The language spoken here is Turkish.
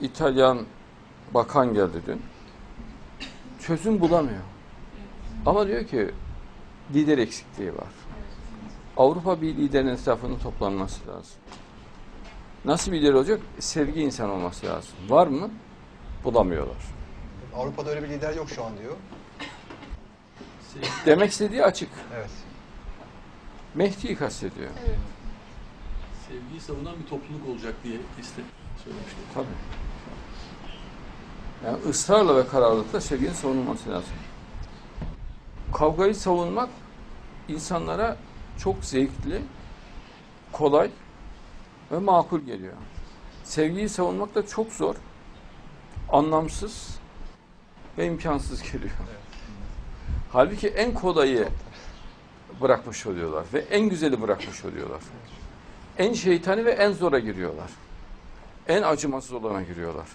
İtalyan bakan geldi dün. Çözüm bulamıyor. Ama diyor ki lider eksikliği var. Avrupa bir liderin etrafında toplanması lazım. Nasıl bir lider olacak? Sevgi insan olması lazım. Var mı? Bulamıyorlar. Avrupa'da öyle bir lider yok şu an diyor. Demek istediği açık. Evet. Mehdi'yi kastediyor. Sevgiyi savunan bir topluluk olacak diye iste söylemişti. Tabii. Yani ısrarla ve kararlılıkla sevginin savunulması lazım. Kavgayı savunmak insanlara çok zevkli, kolay ve makul geliyor. Sevgiyi savunmak da çok zor, anlamsız ve imkansız geliyor. Halbuki en kolayı bırakmış oluyorlar ve en güzeli bırakmış oluyorlar. En şeytani ve en zora giriyorlar. En acımasız olana giriyorlar.